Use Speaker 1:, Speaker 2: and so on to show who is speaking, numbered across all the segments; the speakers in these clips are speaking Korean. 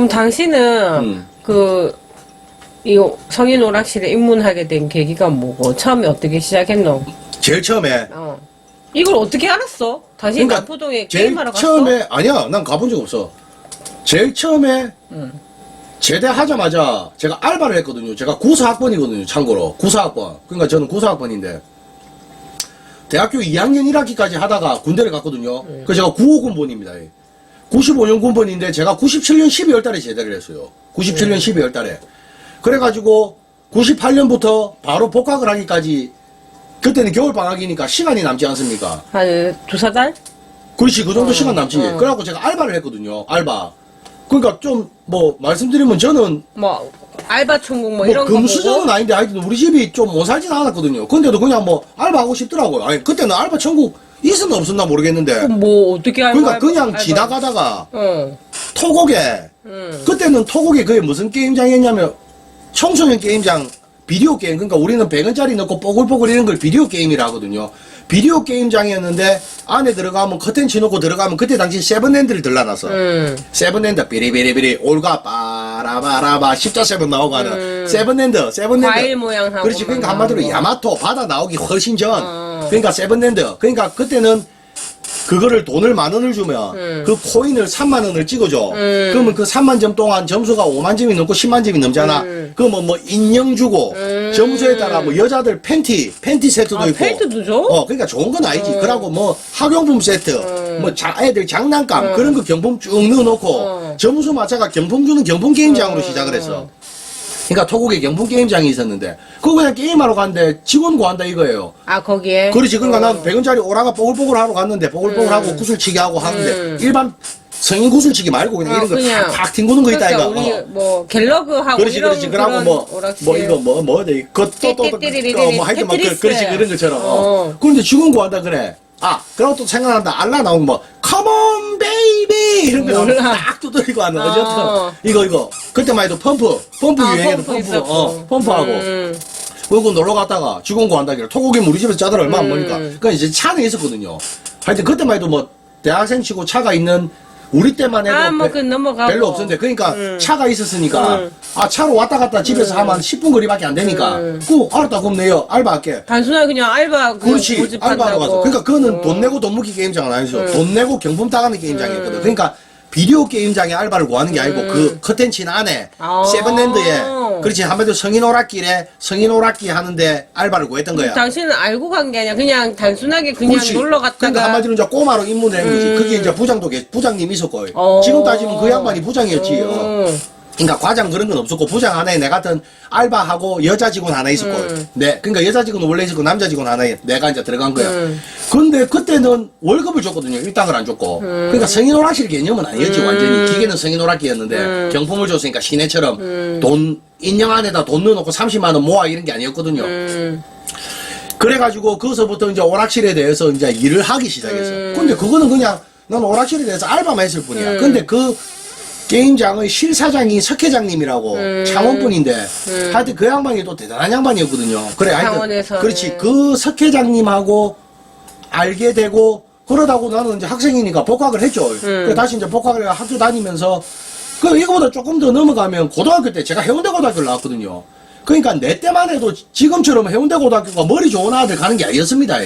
Speaker 1: 그럼 당신은
Speaker 2: 음.
Speaker 1: 그, 이 성인 오락실에 입문하게 된 계기가 뭐고, 처음에 어떻게 시작했노?
Speaker 2: 제일 처음에
Speaker 1: 어. 이걸 어떻게 알았어? 당신
Speaker 2: 그러니까
Speaker 1: 남포동에
Speaker 2: 제일
Speaker 1: 게임하러 갔어?
Speaker 2: 처음에 아니야 난 가본 적 없어 제일 처음에
Speaker 1: 응.
Speaker 2: 제대하자마자 제가 알바를 했거든요 제가 구사학번이거든요 참고로 구사학번 그러니까 저는 구사학번인데 대학교 2학년 1학기까지 하다가 군대를 갔거든요 그래서 제가 95 군번입니다 95년 군번인데 제가 97년 12월 달에 제대를 했어요. 97년 12월 달에. 그래가지고 98년부터 바로 복학을 하기까지 그때는 겨울 방학이니까 시간이 남지 않습니까?
Speaker 1: 한 두세 달?
Speaker 2: 그렇지. 그 정도 시간 남지.
Speaker 1: 어.
Speaker 2: 그래갖고 제가 알바를 했거든요. 알바. 그러니까 좀 뭐 말씀드리면 저는
Speaker 1: 뭐, 알바 천국 뭐
Speaker 2: 뭐
Speaker 1: 이런 거
Speaker 2: 금수저는
Speaker 1: 보고?
Speaker 2: 아닌데 하여튼 우리 집이 좀 못 살진 않았거든요. 근데도 그냥 뭐 알바하고 싶더라고요. 아니 그때는 알바 천국 있었나 없었나 모르겠는데
Speaker 1: 그럼 뭐, 어떻게 알바?
Speaker 2: 그러니까 그냥
Speaker 1: 알바-
Speaker 2: 지나가다가
Speaker 1: 어.
Speaker 2: 토곡에
Speaker 1: 응.
Speaker 2: 그때는 토곡에 그게 무슨 게임장이었냐면 청소년 게임장 비디오 게임 그러니까 우리는 100원짜리 넣고 뽀글뽀글 이런 걸 비디오 게임이라 하거든요 비디오 게임장이었는데 안에 들어가면 커튼 치 놓고 들어가면 그때 당시 세븐핸드를 들라놨어
Speaker 1: 응.
Speaker 2: 세븐핸드 비리비리비리 올가 빠라바라바 십자 세븐 나오고 하는
Speaker 1: 음.
Speaker 2: 세븐핸드 세븐핸드
Speaker 1: 과일 모양하고.
Speaker 2: 그렇지 그러니까
Speaker 1: 막
Speaker 2: 한마디로. 야마토 바다 나오기 훨씬 전
Speaker 1: 어.
Speaker 2: 그러니까 세븐핸드 그러니까 그때는 그거를 돈을 만 원을 주면
Speaker 1: 음.
Speaker 2: 그 코인을 3만 원을 찍어줘
Speaker 1: 음.
Speaker 2: 그러면 그 3만 점 동안 점수가 5만 점이 넘고 10만 점이 넘잖아
Speaker 1: 음.
Speaker 2: 그러면 뭐 인형 주고
Speaker 1: 음.
Speaker 2: 점수에 따라 뭐 여자들 팬티 팬티 세트도
Speaker 1: 아,
Speaker 2: 있고
Speaker 1: 팬티도 줘?
Speaker 2: 어 그러니까 좋은 건 아니지
Speaker 1: 어.
Speaker 2: 그러고 뭐 학용품 세트
Speaker 1: 음.
Speaker 2: 뭐 자, 애들 장난감
Speaker 1: 어.
Speaker 2: 그런 거 경품 쭉 넣어놓고
Speaker 1: 어.
Speaker 2: 점수 맞춰가 경품 주는 경품 게임장으로
Speaker 1: 어.
Speaker 2: 시작을 했어 그러니까 토국에 경품 게임장이 있었는데 그거 그냥 게임하러 갔는데 직원 구한다 이거예요
Speaker 1: 아, 거기에?
Speaker 2: 그렇지 그러니까
Speaker 1: 어.
Speaker 2: 난 100원짜리 오라가 뽀글뽀글 하러 갔는데 뽀글뽀글
Speaker 1: 음.
Speaker 2: 하고 구슬치기 하고 하는데
Speaker 1: 음.
Speaker 2: 일반 성인 구슬치기 말고 그냥
Speaker 1: 어,
Speaker 2: 이런 거
Speaker 1: 그냥.
Speaker 2: 팍팍 튕구는 거 있다
Speaker 1: 그러니까
Speaker 2: 이거
Speaker 1: 우리
Speaker 2: 어.
Speaker 1: 뭐 갤러그하고
Speaker 2: 그렇지
Speaker 1: 이런
Speaker 2: 그렇지 그러고
Speaker 1: 그런
Speaker 2: 뭐,
Speaker 1: 오락실.
Speaker 2: 뭐 이거 뭐 뭐지 그또또뭐
Speaker 1: 띠띠띠리리리,
Speaker 2: 하여튼 막 그,
Speaker 1: 테트리스.
Speaker 2: 그렇지 그런 것처럼 어.
Speaker 1: 어.
Speaker 2: 그런데 직원 구한다 그래 아 그러고 또 생각난다 알라 나온 거 뭐 컴온 베이비 이런 거
Speaker 1: 몰라.
Speaker 2: 딱 두드리고 하는
Speaker 1: 어.
Speaker 2: 어쨌든 이거 이거 그때만 해도 펌프 펌프
Speaker 1: 아,
Speaker 2: 유행해도
Speaker 1: 펌프
Speaker 2: 펌프,
Speaker 1: 있었고.
Speaker 2: 어 펌프하고
Speaker 1: 음.
Speaker 2: 그리고 놀러 갔다가 직원 구한다길래 토곡이면 우리 집에서 짜들 얼마 안
Speaker 1: 음.
Speaker 2: 머니까 그러니까 이제 차는 있었거든요 하여튼 그때만 해도 뭐 대학생 치고 차가 있는 우리 때만 해도
Speaker 1: 아, 뭐,
Speaker 2: 배-
Speaker 1: 그 넘어가고.
Speaker 2: 별로 없었는데 그러니까
Speaker 1: 음.
Speaker 2: 차가 있었으니까
Speaker 1: 음.
Speaker 2: 아 차로 왔다 갔다 집에서 하면 10분 거리밖에 안 되니까
Speaker 1: 음.
Speaker 2: 그 알았다 그럼 내요 알바할게
Speaker 1: 단순하게 그냥 알바 그
Speaker 2: 그렇지. 알바하러 가서 그러니까 그거는
Speaker 1: 어.
Speaker 2: 돈 내고 돈 먹기 게임장은 아니죠
Speaker 1: 음.
Speaker 2: 돈 내고 경품 따가는 게임장이었거든
Speaker 1: 음.
Speaker 2: 그러니까 비디오 게임장에 알바를 구하는 게 아니고
Speaker 1: 음.
Speaker 2: 그친 안에
Speaker 1: 아.
Speaker 2: 세븐랜드에 그렇지 한마디로 성인 오락길에 성인 오락기 하는데 알바를 구했던 거야
Speaker 1: 당신은 알고 간 게 아니라 그냥 단순하게 그냥
Speaker 2: 그렇지.
Speaker 1: 놀러 갔다가
Speaker 2: 그러니까 한마디로 이제 꼬마로 입문을 한 거지.
Speaker 1: 음.
Speaker 2: 그게 이제 부장도 계시, 부장님 있었고.
Speaker 1: 어.
Speaker 2: 지금 따지면 그 양반이 부장이었지. 요
Speaker 1: 음.
Speaker 2: 그러니까 과장 그런 건 없었고 부장 하나에 내 같은 알바하고 여자 직원 하나 있었고.
Speaker 1: 음.
Speaker 2: 네. 그러니까 여자 직원 원래 있었고 남자 직원 하나에 내가 이제 들어간 거야.
Speaker 1: 음.
Speaker 2: 근데 그때는 월급을 줬거든요. 일당을 안 줬고. 그러니까 성인 오락실 개념은 아니었지
Speaker 1: 음.
Speaker 2: 완전히. 기계는 성인 오락기였는데
Speaker 1: 음.
Speaker 2: 경품을 줬으니까 시내처럼
Speaker 1: 음.
Speaker 2: 돈 인형 안에다 돈 넣어놓고 30만 원 모아 이런 게 아니었거든요.
Speaker 1: 음.
Speaker 2: 그래가지고 거기서부터 이제 오락실에 대해서 이제 일을 하기 시작했어.
Speaker 1: 음.
Speaker 2: 근데 그거는 그냥 난 오락실에 대해서 알바만 했을 뿐이야.
Speaker 1: 음.
Speaker 2: 근데 그 게임장의 실사장이 석회장님이라고
Speaker 1: 음.
Speaker 2: 창원분인데
Speaker 1: 음.
Speaker 2: 하여튼 그 양반이 또 대단한 양반이었거든요. 그래 하여튼
Speaker 1: 창원에서는.
Speaker 2: 그렇지 그 석회장님하고 알게 되고 그러다고 나는 이제 학생이니까 복학을 했죠.
Speaker 1: 음.
Speaker 2: 그래 다시 이제 복학을 해서 학교 다니면서 그 이거보다 조금 더 넘어가면 고등학교 때 제가 해운대 고등학교를 나왔거든요. 그러니까 내 때만 해도 지금처럼 해운대 고등학교가 머리 좋은 아들 가는 게 아니었습니다.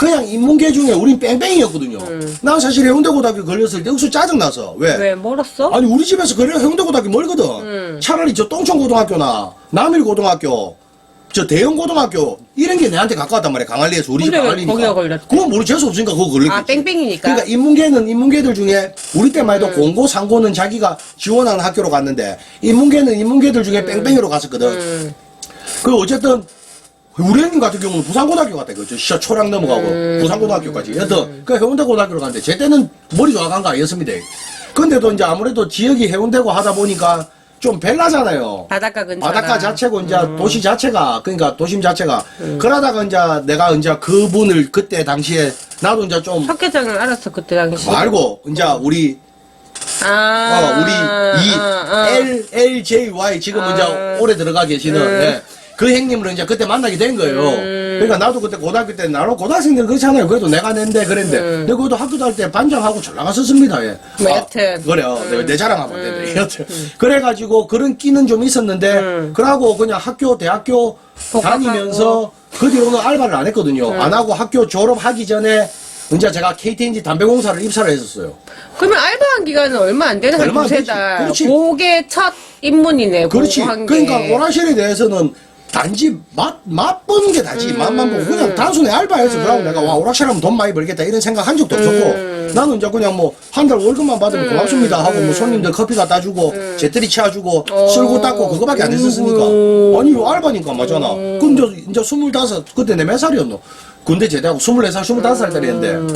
Speaker 2: 그냥 인문계 중에 우린 뺑뺑이였거든요.
Speaker 1: 음.
Speaker 2: 난 사실 해운대 고등학교 걸렸을 때 억수 짜증나서 왜?
Speaker 1: 왜 멀었어?
Speaker 2: 아니 우리 집에서 그래 해운대 고등학교 멀거든.
Speaker 1: 음.
Speaker 2: 차라리 저 똥천 고등학교나 남일 고등학교, 저 대형 고등학교 이런 게 내한테 가까웠단 말이야. 강할리에서 우리 집
Speaker 1: 근데 왜
Speaker 2: 강할리니까.
Speaker 1: 거기가?
Speaker 2: 그건 모르 재수 없으니까 그거 걸렸겠지.
Speaker 1: 아 뺑뺑이니까.
Speaker 2: 그러니까 인문계는 인문계들 중에 우리 때만 해도
Speaker 1: 음.
Speaker 2: 공고 상고는 자기가 지원하는 학교로 갔는데 인문계는 인문계들 중에 뺑뺑이로 갔었거든.
Speaker 1: 음.
Speaker 2: 그 어쨌든 우리 형님 같은 경우는 부산고등학교 갔다 이거죠. 시야 초량 넘어가고
Speaker 1: 음.
Speaker 2: 부산고등학교까지. 여튼 그 해운대고등학교로 갔는데 제 때는 머리 좋아간 거 아니었습니다. 근데도 이제 아무래도 지역이 해운대고 하다 보니까 좀 벨라잖아요.
Speaker 1: 바닷가 근처.
Speaker 2: 바닷가 자체고 이제
Speaker 1: 음.
Speaker 2: 도시 자체가 그러니까 도심 자체가 그러다가 이제 내가 이제 그분을 그때 당시에 나도 이제 좀
Speaker 1: 석회장을 알았어 그때 당시.
Speaker 2: 알고 이제 우리
Speaker 1: 아.
Speaker 2: 어, 우리 이
Speaker 1: 아, 아.
Speaker 2: L LJY 지금
Speaker 1: 아.
Speaker 2: 이제 올해 들어가 계시는
Speaker 1: 음.
Speaker 2: 예, 그 형님을 이제 그때 만나게 된 거예요.
Speaker 1: 음.
Speaker 2: 그러니까 나도 그때 고등학교 때 나로 고등학생들 그렇잖아요. 그래도 내가 낸데 그랬는데 근데 그것도 학교 다닐 때 반장하고 잘 나갔었습니다. 예.
Speaker 1: 뭐 여튼.
Speaker 2: 그래요. 내, 내 자랑하면 안 되는데 여튼 그래가지고 그런 끼는 좀 있었는데
Speaker 1: 음.
Speaker 2: 그러고 그냥 학교 대학교
Speaker 1: 복학하고.
Speaker 2: 다니면서 그 뒤로는 알바를 안 했거든요. 안 하고 학교 졸업하기 전에 이제 제가 KTNG 담배공사를 입사를 했었어요.
Speaker 1: 그러면 알바한 기간은 얼마 안 되는 한 두세. 달.
Speaker 2: 그렇지.
Speaker 1: 그게 첫 입문이네.
Speaker 2: 그렇지. 그러니까
Speaker 1: 게.
Speaker 2: 오락실에 대해서는 단지 맛, 맛보는 게 다지. 맛만 보고. 그냥 단순히 알바해서 그러고 내가 와, 오락실 하면 돈 많이 벌겠다 이런 생각 한 적도 없었고. 나는 이제 그냥 뭐, 한 달 월급만 받으면 고맙습니다 하고 뭐 손님들 커피 갖다 주고, 재떨이 채워주고, 쓸고 닦고 그거밖에 안 했었으니까. 아니, 이거 알바니까 맞잖아. 근데 이제 스물다섯, 그때 내 몇 살이었노? 군대 제대하고 스물네 살, 스물다섯 살 때리는데.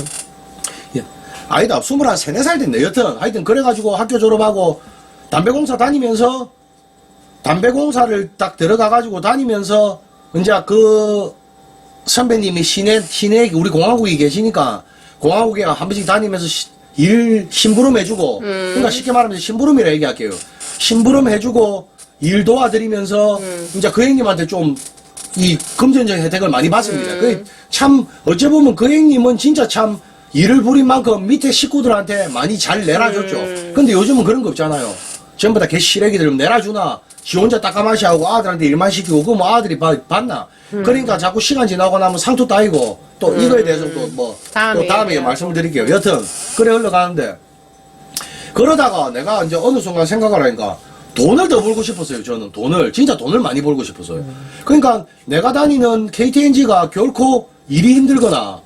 Speaker 2: 예. 아니다. 스물한 세네 살 됐네. 여튼 하여튼 그래가지고 학교 졸업하고 담배공사 다니면서 담배 공사를 딱 들어가 가지고 다니면서 이제 그 선배님이 시내 시내 우리 공화국에 계시니까 공화국에 한 번씩 다니면서 시- 일 심부름 해주고 그러니까 쉽게 말하면 심부름이라 얘기할게요. 심부름 해주고 일 도와드리면서 이제 그 형님한테 좀 이 금전적 혜택을 많이 받습니다. 그참 어찌 보면 그 형님은 진짜 참 일을 부린 만큼 밑에 식구들한테 많이 잘 내놔줬죠. 근데 요즘은 그런 거 없잖아요. 전부 다 개시래기들 내놔주나 지 혼자 따까마시 하고 아들한테 일만 시키고 그뭐 아들이 받, 받나 그러니까 자꾸 시간 지나고 나면 상투 따이고 또 이거에 대해서 또 뭐
Speaker 1: 다음에
Speaker 2: 또 다음에. 말씀을 드릴게요. 여튼 그래 흘러가는데 그러다가 내가 이제 어느 순간 생각을 하니까 돈을 더 벌고 싶었어요. 저는 돈을 진짜 돈을 많이 벌고 싶었어요. 그러니까 내가 다니는 KTNG가 결코 일이 힘들거나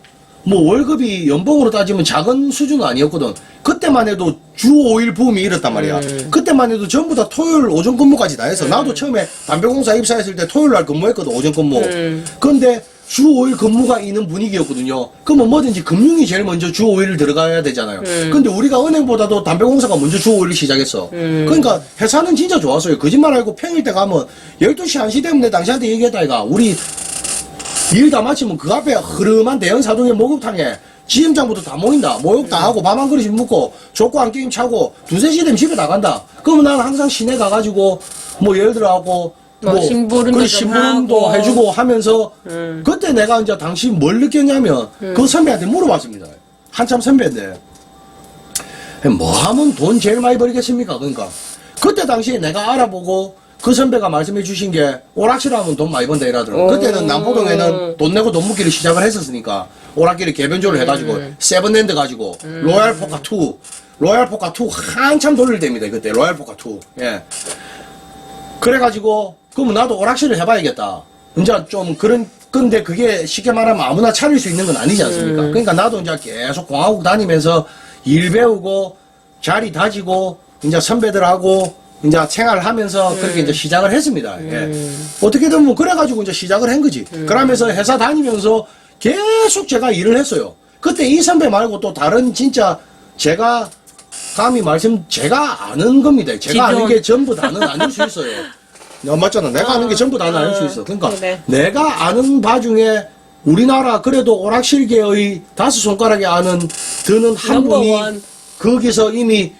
Speaker 2: 뭐 월급이 연봉으로 따지면 작은 수준은 아니었거든. 그때만 해도 주 5일 부음이 이랬단 말이야. 그때만 해도 전부 다 토요일 오전 근무까지 다 해서 나도 처음에 담배공사 입사했을 때 토요일 날 근무했거든. 오전 근무. 근데 주 5일 근무가 있는 분위기였거든요. 그러면 뭐든지 금융이 제일 먼저 주 5일 들어가야 되잖아요. 근데 우리가 은행보다도 담배공사가 먼저 주 5일 시작했어. 그러니까 회사는 진짜 좋았어요. 거짓말 알고 평일 때 가면 12시 1시 되면 내 당신한테 얘기했다 이가 우리 일 다 마치면 그 앞에 흐름한 대형 사동의 목욕탕에 지점장부터 다 모인다. 목욕 다 하고 밥 한 그릇씩 먹고 족구 한 게임 차고 두세 시 되면 집에 나간다. 그러면 나는 항상 시내 가가지고 뭐 예를 들어 하고
Speaker 1: 뭐좀
Speaker 2: 심부름도
Speaker 1: 하고.
Speaker 2: 해주고 하면서 그때 내가 이제 당시 뭘 느꼈냐면 그 선배한테 물어봤습니다. 한참 선배인데 뭐 하면 돈 제일 많이 벌겠습니까? 그러니까 그때 당시에 내가 알아보고 그 선배가 말씀해 주신 게 오락실 하면 돈 많이 번다 이러더라고.
Speaker 1: 오.
Speaker 2: 그때는 남포동에는 돈 내고 돈 묻기를 시작을 했었으니까 오락기를 개변조를 해가지고
Speaker 1: 음.
Speaker 2: 세븐랜드 가지고 로얄 포카 2 로얄 포카 2 한참 돌릴 때입니다. 그때 로얄 포카 2 예. 그래가지고 그럼 나도 오락실을 해봐야겠다. 이제 좀 그런 근데 그게 쉽게 말하면 아무나 차릴 수 있는 건 아니지 않습니까? 그러니까 나도 이제 계속 공화국 다니면서 일 배우고 자리 다지고 이제 선배들하고 이제 생활하면서 그렇게 이제 시작을 했습니다. 예. 어떻게든 뭐 그래가지고 이제 시작을 한 거지. 그러면서 회사 다니면서 계속 제가 일을 했어요. 그때 이 선배 말고 또 다른 진짜 제가 감히 말씀 제가 아는 겁니다. 제가 아는
Speaker 1: 기존.
Speaker 2: 게 전부 다는 아닐 수 있어요. 야, 맞잖아. 내가 아는 게 전부 다는 아닐 수 있어. 그러니까
Speaker 1: 그래.
Speaker 2: 내가 아는 바 중에 우리나라 그래도 오락실계의 다섯 손가락에 아는 드는 한 분이
Speaker 1: 원.
Speaker 2: 거기서 이미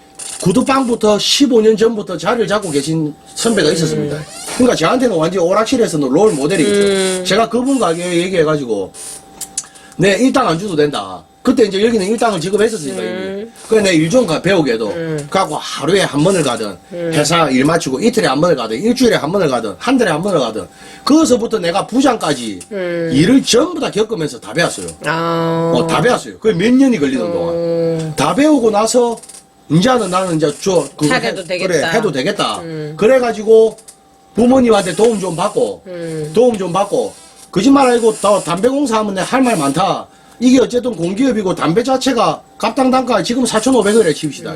Speaker 2: 구두방부터 15년 전부터 자리를 잡고 계신 선배가 있었습니다. 그러니까 저한테는 완전 오락실에서는 롤 모델이겠죠. 제가 그분 가게 얘기해가지고 내 일당 안 줘도 된다. 그때 이제 여기는 일당을 지급했었으니까 이미. 그래 내 일 좀 배우게 해도. 그래갖고 하루에 한 번을 가든 회사 일 마치고 이틀에 한 번을 가든 일주일에 한 번을 가든 한 달에 한 번을 가든 거기서부터 내가 부장까지 일을 전부 다 겪으면서 다 배웠어요.
Speaker 1: 아.
Speaker 2: 어, 다 배웠어요. 그게 몇 년이 걸리는 동안. 다 배우고 나서, 이제는 나는 이제 저, 그거 해-
Speaker 1: 되겠다.
Speaker 2: 그래, 해도 되겠다. 그래가지고, 부모님한테 도움 좀 받고, 도움 좀 받고, 거짓말 아니고, 더 담배 공사하면 내할말 많다. 이게 어쨌든 공기업이고, 담배 자체가 값당 단가 지금 4,500원에 칩시다.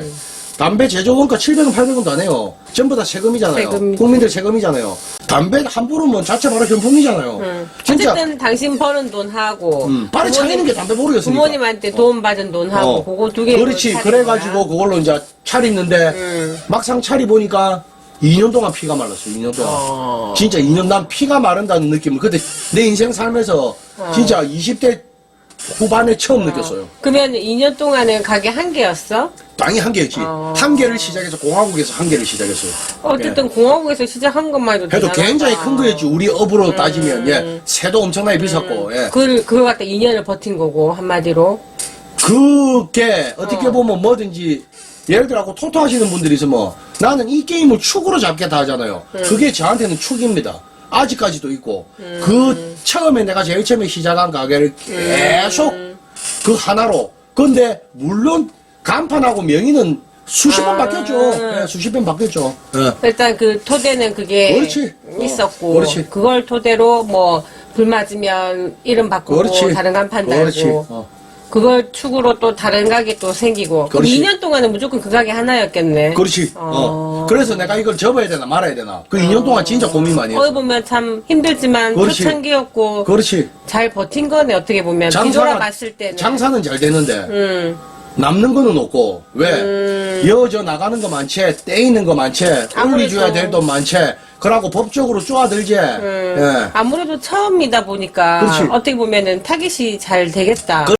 Speaker 2: 담배 제조 원가 700원, 800원도 안 해요. 전부 다 세금이잖아요.
Speaker 1: 세금이죠.
Speaker 2: 국민들 세금이잖아요. 담배 한 부르면 자체 바로 현품이잖아요. 진짜,
Speaker 1: 어쨌든 당신 버는 돈 하고
Speaker 2: 음, 발에 차이는 게 담배 모르겠습니까?
Speaker 1: 부모님한테 돈 받은 돈 하고
Speaker 2: 어.
Speaker 1: 그거 두 개.
Speaker 2: 그렇지. 그래가지고 그걸로 이제 차리는데
Speaker 1: 음.
Speaker 2: 막상 차리 보니까 2년 동안 피가 말랐어. 2년 동안.
Speaker 1: 어.
Speaker 2: 진짜 2년 난 피가 마른다는 느낌을. 근데 내 인생 살면서
Speaker 1: 어.
Speaker 2: 진짜 20대 후반에 처음 느꼈어요.
Speaker 1: 그러면 2년 동안은 가게 한 개였어?
Speaker 2: 땅이 한 개였지.
Speaker 1: 어.
Speaker 2: 한 개를 시작해서 공화국에서 한 개를 시작했어요.
Speaker 1: 어쨌든 공화국에서 시작한 것만 해도
Speaker 2: 예. 해도
Speaker 1: 대단하다.
Speaker 2: 굉장히 큰 거였지. 우리 업으로 따지면 예, 새도 엄청나게 비쌌고 예.
Speaker 1: 그걸 그걸 갖다 2년을 버틴 거고 한마디로.
Speaker 2: 그게 어떻게
Speaker 1: 어.
Speaker 2: 보면 뭐든지 예를 들어 토토 하시는 분들이 있으면 나는 이 게임을 축으로 잡겠다 하잖아요.
Speaker 1: 음.
Speaker 2: 그게 저한테는 축입니다. 아직까지도 있고
Speaker 1: 음.
Speaker 2: 그 처음에 내가 제일 처음에 시작한 가게를 계속
Speaker 1: 음.
Speaker 2: 그 하나로 근데 물론 간판하고 명의는 수십 번
Speaker 1: 아.
Speaker 2: 바뀌었죠. 예, 수십 번 바뀌었죠. 예.
Speaker 1: 일단 그 토대는 그게
Speaker 2: 그렇지. 어,
Speaker 1: 있었고
Speaker 2: 그렇지.
Speaker 1: 걸 토대로 뭐 불 맞으면 이름 바꾸고
Speaker 2: 그렇지.
Speaker 1: 다른 간판 달고
Speaker 2: 그렇지. 어.
Speaker 1: 그걸 축으로 또 다른 가게 또 생기고 그럼
Speaker 2: 그렇지.
Speaker 1: 2년 동안은 무조건 그 가게 하나였겠네.
Speaker 2: 그렇지.
Speaker 1: 어.
Speaker 2: 어. 그래서 내가 이걸 접어야 되나 말아야 되나. 그 2년 동안 진짜 고민 많이
Speaker 1: 어이
Speaker 2: 했어.
Speaker 1: 보면 참 힘들지만
Speaker 2: 그렇지.
Speaker 1: 초창기였고
Speaker 2: 그렇지.
Speaker 1: 잘 버틴 거네 어떻게 보면 뒤돌아봤을 때는
Speaker 2: 장사는 잘 되는데
Speaker 1: 음,
Speaker 2: 남는 거는 없고 왜
Speaker 1: 음.
Speaker 2: 이어져 나가는 거 많지 떼이는 거 많지
Speaker 1: 아무래도.
Speaker 2: 올려줘야 될돈 많지 그러고 법적으로 쪼아들지
Speaker 1: 음.
Speaker 2: 예.
Speaker 1: 아무래도 처음이다 보니까
Speaker 2: 그렇지.
Speaker 1: 어떻게 보면은 타깃이 잘 되겠다.